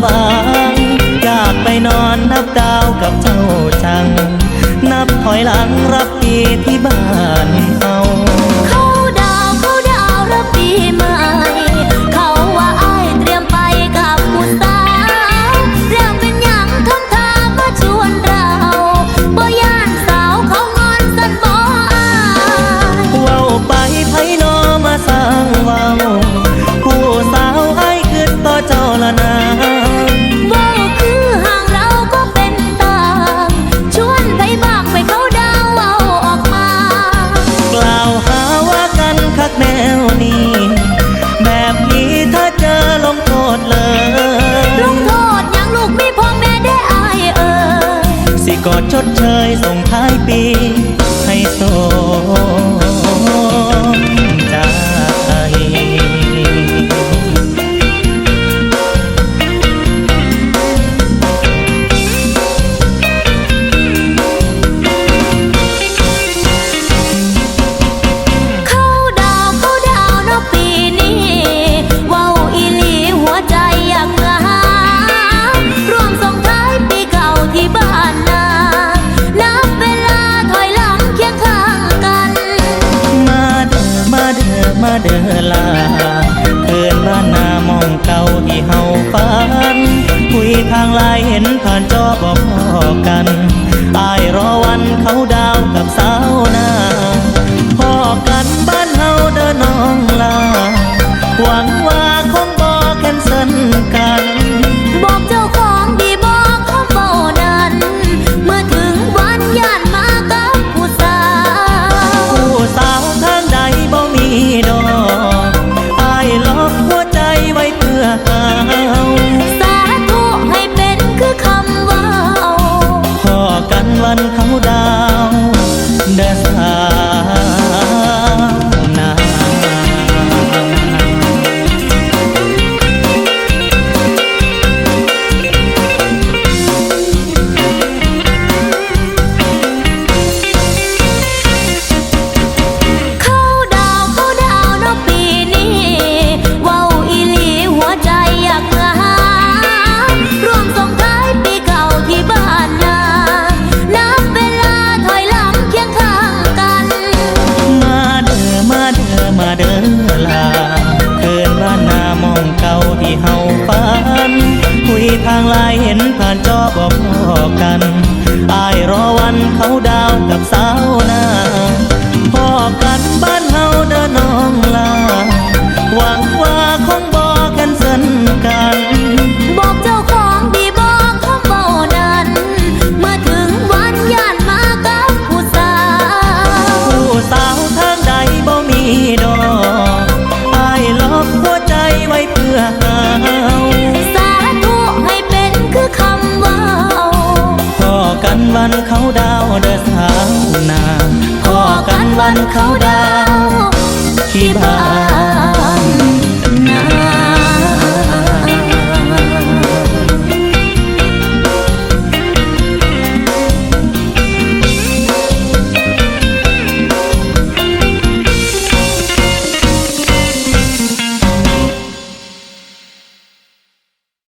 Và กอดชดเชยส่งท้ายปีให้โส เด้อลาเพื่อนบ้านนามองเก่าที่เฮาฟันคุยทางไลน์เห็นผ่านจอบอกพอกันอายรอวันเขาด้ ทางลายเห็นผ่านจอบอกพอกันอ้ายานเขาได้